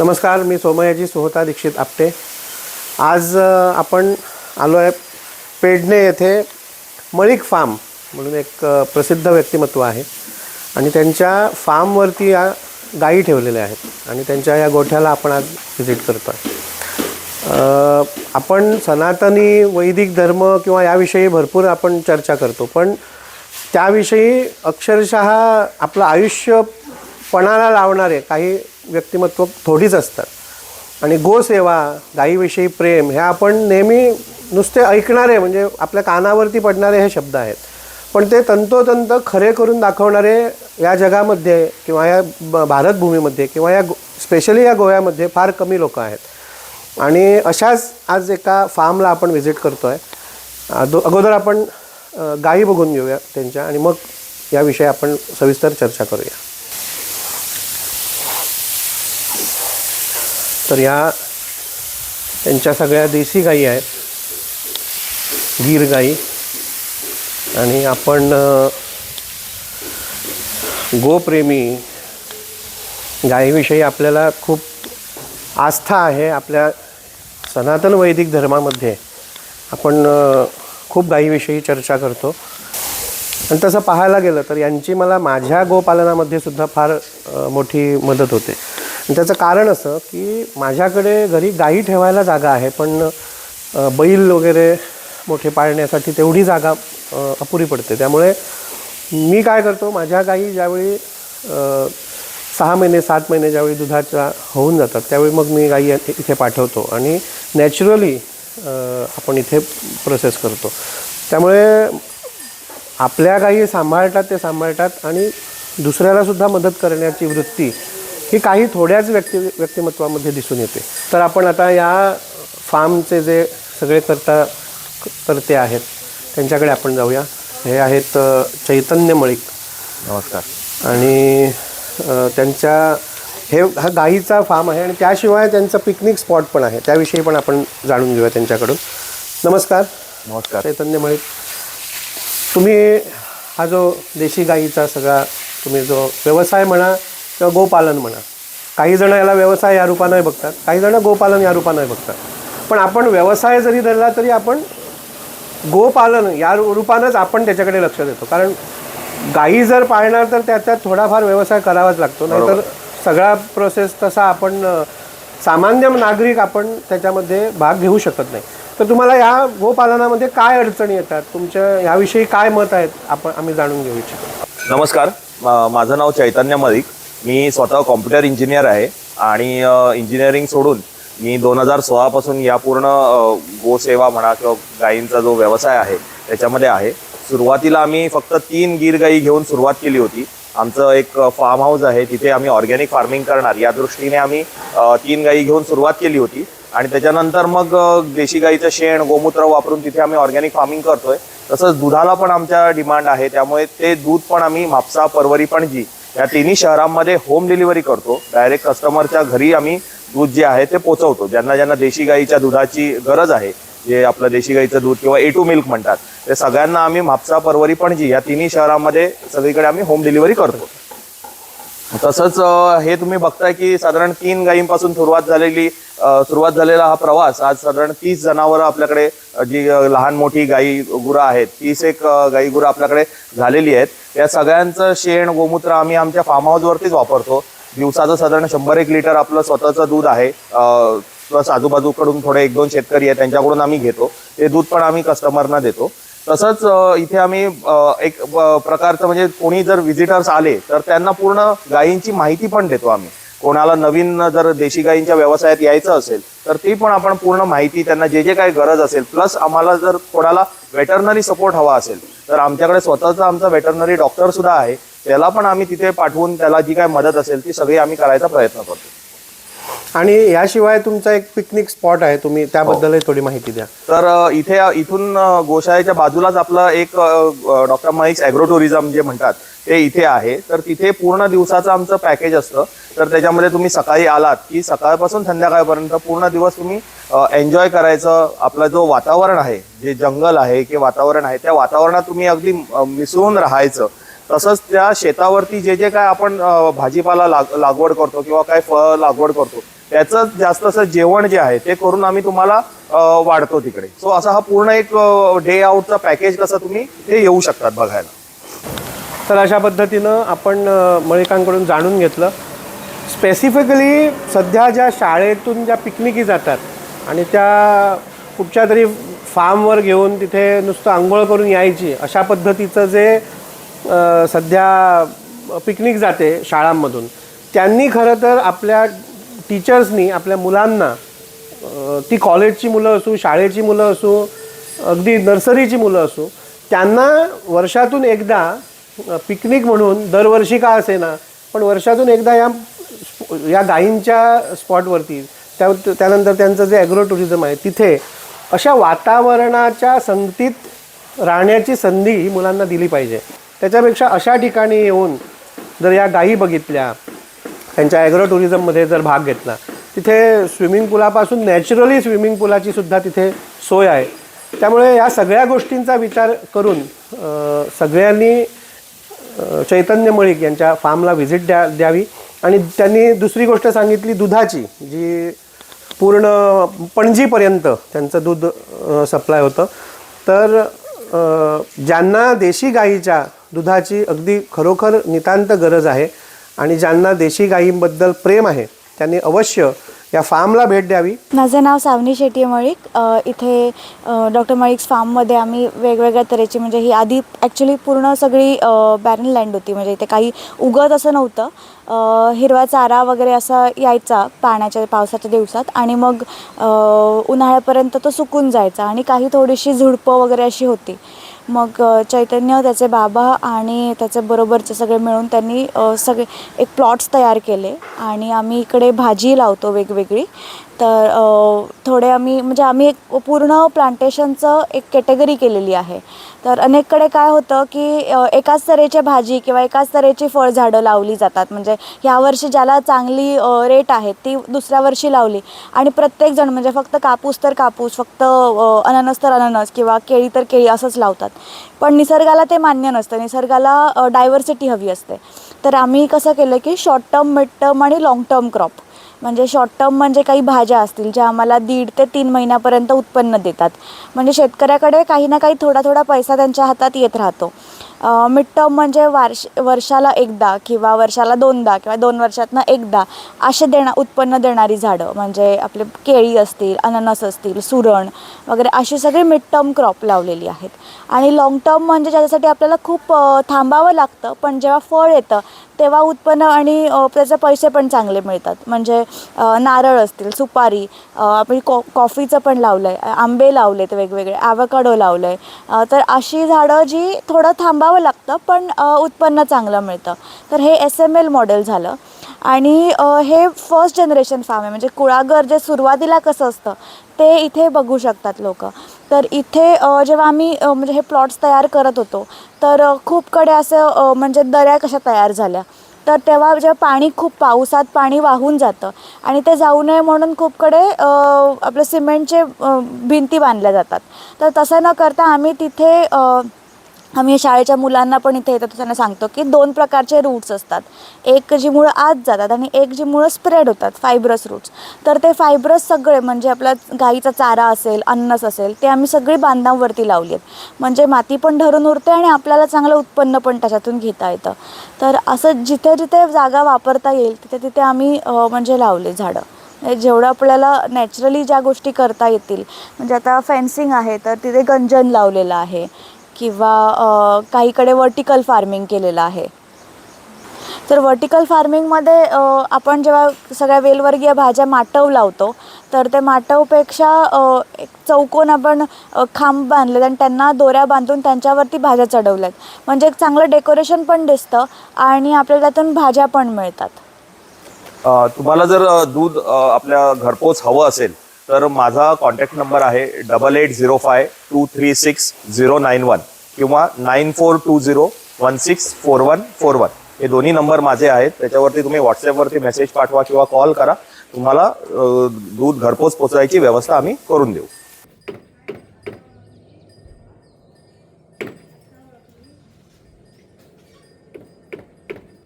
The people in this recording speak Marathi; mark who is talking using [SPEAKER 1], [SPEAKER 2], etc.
[SPEAKER 1] नमस्कार मी सोमयाजी सोहता दीक्षित आपटे. आज आपण आलो आहे पेडणे येथे मळिक फार्म म्हणून एक प्रसिद्ध व्यक्तिमत्व आहे आणि त्यांच्या फार्मवरती या गायी ठेवलेल्या आहेत आणि त्यांच्या या गोठ्याला आपण आज व्हिजिट करतो आहे आपण सनातनी वैदिक धर्म किंवा याविषयी भरपूर आपण चर्चा करतो पण त्याविषयी अक्षरशः आपलं आयुष्य पणाला लावणारे काही व्यक्तिमत्व थोडीच असतात. आणि गोसेवा गाईविषयी प्रेम हे आपण नेहमी नुसते ऐकणारे म्हणजे आपल्या कानावरती पडणारे हे शब्द आहेत. पण ते तंतोतंत खरे करून दाखवणारे या जगामध्ये किंवा या ब- भारतभूमीमध्ये किंवा या स्पेशली या गोव्यामध्ये फार कमी लोक आहेत. आणि अशाच आज एका फार्मला आपण व्हिजिट करतो आहे अगोदर आपण गाई गायी बघून घेऊया त्यांच्या आणि मग याविषयी आपण सविस्तर चर्चा करूया. तर या त्यांच्या सगळ्या देशी गाई आहेत. गीर गाई आणि आपण गोप्रेमी गायीविषयी आपल्याला खूप आस्था आहे आपल्या सनातन वैदिक धर्मामध्ये. आपण खूप गायीविषयी चर्चा करतो. आणि तसं पाहायला गेलं तर यांची मला माझ्या गोपालनामध्ये सुद्धा फार मोठी मदत होते. आणि त्याचं कारण असं की माझ्याकडे घरी गाई ठेवायला जागा आहे पण बैल वगैरे मोठे पाळण्यासाठी तेवढी जागा अपुरी पडते. त्यामुळे मी काय करतो माझ्या गाई ज्यावेळी सहा महिने सात महिने ज्यावेळी दुधाच्या होऊन जातात त्यावेळी मग मी गाई इथे पाठवतो आणि नॅचरली आपण इथे प्रोसेस करतो. त्यामुळे आपल्या गाई सांभाळतात ते सांभाळतात आणि दुसऱ्यालासुद्धा मदत करण्याची वृत्ती ही काही थोड्याच व्यक्ती व्यक्तिमत्वामध्ये दिसून येते. तर आपण आता या फार्मचे जे सगळे करता करते आहेत त्यांच्याकडे आपण जाऊया. हे आहेत चैतन्य मळिक.
[SPEAKER 2] नमस्कार.
[SPEAKER 1] आणि त्यांच्या हे हा गाईचा फार्म आहे आणि त्याशिवाय त्यांचं पिकनिक स्पॉट पण आहे. त्याविषयी पण आपण जाणून घेऊया त्यांच्याकडून. नमस्कार.
[SPEAKER 2] नमस्कार.
[SPEAKER 1] चैतन्य मळिक तुम्ही हा जो देशी गाईचा सगळा तुम्ही जो व्यवसाय म्हणा किंवा गोपालन म्हणा. काही जण याला व्यवसाय या रूपाने बघतात काही जण गोपालन या रूपाने बघतात. पण आपण व्यवसाय जरी धरला तरी आपण गोपालन या रूपानंच आपण त्याच्याकडे लक्ष देतो. कारण गायी जर पाळणार तर त्याच्यात थोडाफार व्यवसाय करावाच लागतो. नाहीतर सगळा प्रोसेस तसा आपण सामान्य नागरिक आपण त्याच्यामध्ये भाग घेऊ शकत नाही. तर तुम्हाला या गोपालनामध्ये काय अडचणी येतात? तुमच्या याविषयी काय मत आहेत? आपण आम्ही जाणून घेऊ इच्छितो.
[SPEAKER 2] नमस्कार. माझं नाव चैतन्य मलिक. मी स्वतः कॉम्प्युटर इंजिनियर आहे आणि इंजिनिअरिंग सोडून मी दोन हजार सोळापासून या पूर्ण गोसेवा म्हणा किंवा गायींचा जो व्यवसाय आहे त्याच्यामध्ये आहे. सुरुवातीला आम्ही फक्त तीन गीर गाई घेऊन सुरुवात केली होती. आमचं एक फार्म हाऊस आहे. तिथे आम्ही ऑर्गॅनिक फार्मिंग करणार. या दृष्टीने आम्ही तीन गाई घेऊन सुरुवात केली होती. आणि त्याच्यानंतर मग देशी गाईचं शेण गोमूत्र वापरून तिथे आम्ही ऑर्गॅनिक फार्मिंग करतोय. तसंच दुधाला पण आमच्या डिमांड आहे. त्यामुळे ते दूध पण आम्ही म्हापसा परवरी पणजी या तिन्ही शहरांमध्ये होम डिलिव्हरी करतो. डायरेक्ट कस्टमरच्या घरी आम्ही दूध जे आहे ते पोचवतो ज्यांना ज्यांना देशी गाईच्या दुधाची गरज आहे जे आपलं देशी गाईचं दूध किंवा ए टू मिल्क म्हणतात ते सगळ्यांना आम्ही म्हापसा परवरी पणजी या तिन्ही शहरांमध्ये सगळीकडे आम्ही होम डिलिव्हरी करतो. तसंच हे तुम्ही बघताय की साधारण तीन गायींपासून सुरुवात झालेली सुरुवात झालेला हा प्रवास आज साधारण तीस जनावरं आपल्याकडे जी लहान मोठी गाई गुरं आहेत तीस एक गाई गुरं आपल्याकडे झालेली आहेत. या सगळ्यांचं शेण गोमूत्र आम्ही आमच्या फार्म हाऊसवरतीच वापरतो. दिवसाचं साधारण शंभर एक लिटर आपलं स्वतःचं दूध आहे. प्लस आजूबाजूकडून थोडे एक दोन शेतकरी आहेत त्यांच्याकडून आम्ही घेतो. ते दूध पण आम्ही कस्टमरना देतो. तसंच इथे आम्ही एक प्रकारचं म्हणजे कोणी जर व्हिजिटर्स आले तर त्यांना पूर्ण गायींची माहिती पण देतो आम्ही. कोणाला नवीन जर देशी गायींच्या व्यवसायात यायचं असेल तर ती पण आपण पूर्ण माहिती त्यांना जे जे काही गरज असेल प्लस आम्हाला जर कोणाला वेटरनरी सपोर्ट हवा असेल तर आमच्याकडे स्वतःचा आमचा वेटरनरी डॉक्टर सुद्धा आहे त्याला पण आम्ही तिथे पाठवून त्याला जी काय मदत असेल ती सगळी आम्ही करायचा प्रयत्न करतो.
[SPEAKER 1] आणि याशिवाय तुमचा एक पिकनिक स्पॉट आहे तुम्ही त्याबद्दलही थोडी माहिती द्या.
[SPEAKER 2] तर इथे इथून गोशाळेच्या बाजूलाच आपलं एक डॉक्टर माईक्स ॲग्रो टुरिझम जे म्हणतात ते इथे आहे. तर तिथे पूर्ण दिवसाचं आमचं पॅकेज असतं. तर त्याच्यामध्ये तुम्ही सकाळी आलात की सकाळपासून संध्याकाळपर्यंत पूर्ण दिवस तुम्ही एन्जॉय करायचं आपलं जो वातावरण आहे जे जंगल आहे की वातावरण आहे त्या वातावरणात तुम्ही अगदी मिसळून राहायचं. तसंच त्या शेतावरती जे जे काय आपण भाजीपाला लाग लागवड करतो किंवा काय फळ लागवड करतो त्याचं जास्त असं जेवण जे आहे ते करून आम्ही तुम्हाला वाढतो तिकडे. सो असा हा पूर्ण एक डे आउटचा पॅकेज कसं तुम्ही ते येऊ शकतात बघायला.
[SPEAKER 1] तर अशा पद्धतीनं आपण मळिकांकडून जाणून घेतलं. स्पेसिफिकली सध्या ज्या शाळेतून ज्या पिकनिकी जातात आणि त्या कुठच्या तरी फार्मवर घेऊन तिथे नुसतं आंघोळ करून यायची अशा पद्धतीचं जे सध्या पिकनिक जाते शाळांमधून. त्यांनी खरं तर आपल्या टीचर्सनी आपल्या मुलांना ती कॉलेजची मुलं असू शाळेची मुलं असू अगदी नर्सरीची मुलं असू त्यांना वर्षातून एकदा पिकनिक म्हणून दरवर्षी का असे ना पण वर्षातून एकदा या या गायींच्या स्पॉटवरती त्या त्यानंतर त्यांचं जे ॲग्रो टुरिझम आहे तिथे अशा वातावरणाच्या संगतीत राहण्याची संधी ही मुलांना दिली पाहिजे. त्याच्यापेक्षा अशा ठिकाणी येऊन जर या गायी बघितल्या त्यांच्या ॲग्रो टुरिझममध्ये जर भाग घेतला तिथे स्विमिंग पुलापासून नॅचरली स्विमिंग पुलाची सुद्धा तिथे सोय आहे. त्यामुळे या सगळ्या गोष्टींचा विचार करून सगळ्यांनी चैतन्य मळिक यांच्या फार्मला व्हिजिट द्या द्यावी. आणि त्यांनी दुसरी गोष्ट सांगितली दुधाची जी पूर्ण पणजीपर्यंत त्यांचं दूध सप्लाय होतं. तर ज्यांना देशी गाईच्या दुधाची अगदी खरोखर नितांत गरज आहे आणि ज्यांना देशी गायींबद्दल प्रेम आहे त्यांनी अवश्य या फार्मला भेट द्यावी.
[SPEAKER 3] माझं नाव सावनी शेट्टी मळिक. इथे डॉक्टर मळिक्स फार्ममध्ये आम्ही वेगवेगळ्या तऱ्हेची म्हणजे ही आधी ॲक्च्युली पूर्ण सगळी बॅरन लँड होती. म्हणजे इथे काही उगत असं नव्हतं. हिरवा चारा वगैरे असा यायचा पाण्याच्या पावसाच्या दिवसात आणि मग उन्हाळ्यापर्यंत तो सुकून जायचा आणि काही थोडीशी झुडपं वगैरे अशी होती. मग चैतन्य त्याचे बाबा आणि त्याचे बरोबरचे सगळे मिळून त्यांनी सगळे एक प्लॉट्स तयार केले. आणि आम्ही इकडे भाजी लावतो वेगवेगळी. तर थोडे आम्ही म्हणजे आम्ही एक पूर्ण प्लांटेशनचं एक कॅटेगरी केलेली आहे. तर अनेककडे काय होतं की एकाच तऱ्हेचे भाजी किंवा एकाच तऱ्हेची फळझाडं लावली जातात. म्हणजे ह्या वर्षी ज्याला चांगली रेट आहे ती दुसऱ्या वर्षी लावली. आणि प्रत्येकजण म्हणजे फक्त कापूस तर कापूस फक्त अननस तर अननस किंवा केळी तर केळी असंच लावतात. पण निसर्गाला ते मान्य नसतं. निसर्गाला डायव्हर्सिटी हवी असते. तर आम्ही कसं केलं की शॉर्ट टर्म मिड टर्म आणि लाँग टर्म क्रॉप म्हणजे शॉर्ट टर्म म्हणजे काही भाज्या असतील ज्या आम्हाला दीड ते तीन महिन्यापर्यंत उत्पन्न देतात. म्हणजे शेतकऱ्याकडे काही ना काही थोडा थोडा पैसा त्यांच्या हातात येत राहतो. मिड टर्म म्हणजे वार्ष वर्षाला एकदा किंवा वर्षाला दोनदा किंवा दोन वर्षातनं एकदा असे देणा उत्पन्न देणारी झाडं म्हणजे आपले केळी असतील अननस असतील सुरण वगैरे अशी सगळी मिड टर्म क्रॉप लावलेली आहेत. आणि लाँग टर्म म्हणजे ज्याच्यासाठी आपल्याला खूप थांबावं लागतं पण जेव्हा फळ येतं तेव्हा उत्पन्न आणि त्याचे पैसे पण चांगले मिळतात. म्हणजे नारळ असतील सुपारी आपण कॉ कॉफीचं पण लावलं आहे आंबे लावलेत वेगवेगळे ॲवकाडो लावलं आहे तर अशी झाडं जी थोडं थांबावं लागतं पण उत्पन्न चांगलं मिळतं. तर हे एस एम एल मॉडेल झालं. आणि हे फर्स्ट जनरेशन फार्म आहे. म्हणजे कुळागर जे सुरुवातीला कसं असतं ते इथे बघू शकतात लोक. तर इथे जेव्हा आम्ही म्हणजे हे प्लॉट्स तयार करत होतो तर खूपकडे असं म्हणजे दऱ्या कशा तयार झाल्या. तर तेव्हा जेव्हा पाणी खूप पावसात पाणी वाहून जातं आणि ते जाऊ नये म्हणून खूपकडे आपलं सिमेंटचे भिंती बांधल्या जातात. तर तसं न करता आम्ही तिथे आम्ही शाळेच्या मुलांना पण इथे येतात त्यांना सांगतो की दोन प्रकारचे रूट्स असतात. एक जी मुळं आत जातात आणि एक जी मुळं स्प्रेड होतात फायब्रस रूट्स तर ते फायब्रस सगळे म्हणजे आपला गाईचा चारा असेल अन्नस असेल ते आम्ही सगळी बांधांवरती लावली आहेत. म्हणजे माती पण धरून उरते आणि आपल्याला चांगलं उत्पन्न पण त्याच्यातून घेता येतं. तर असं जिथे जिथे जागा वापरता येईल तिथे तिथे आम्ही म्हणजे लावले झाडं. जेवढं आपल्याला नॅचरली ज्या गोष्टी करता येतील म्हणजे आता फेन्सिंग आहे तर तिथे गंजन लावलेलं आहे. किंवा काहीकडे वर्टिकल फार्मिंग केलेलं आहे. तर वर्टिकल फार्मिंगमध्ये आपण जेव्हा सगळ्या वेलवर्गीय भाज्या माटव लावतो तर ते माटवपेक्षा एक चौकोन आपण खांब बांधलेत आणि त्यांना दोऱ्या बांधून त्यांच्यावरती भाज्या चढवल्यात. म्हणजे एक चांगलं डेकोरेशन पण दिसतं आणि आपल्याला त्यातून भाज्या पण मिळतात.
[SPEAKER 2] तुम्हाला जर दूध आपल्या घरपोच हवं असेल तर माझा कॉन्टॅक्ट नंबर आहे double eight zero five two three six zero nine one किंवा nine four two zero one six four one four one हे दोन्ही नंबर माझे आहेत. त्याच्यावरती तुम्ही व्हॉट्सअपवरती मेसेज पाठवा किंवा कॉल करा. तुम्हाला दूध घरपोच पोचवायची व्यवस्था आम्ही करून देऊ.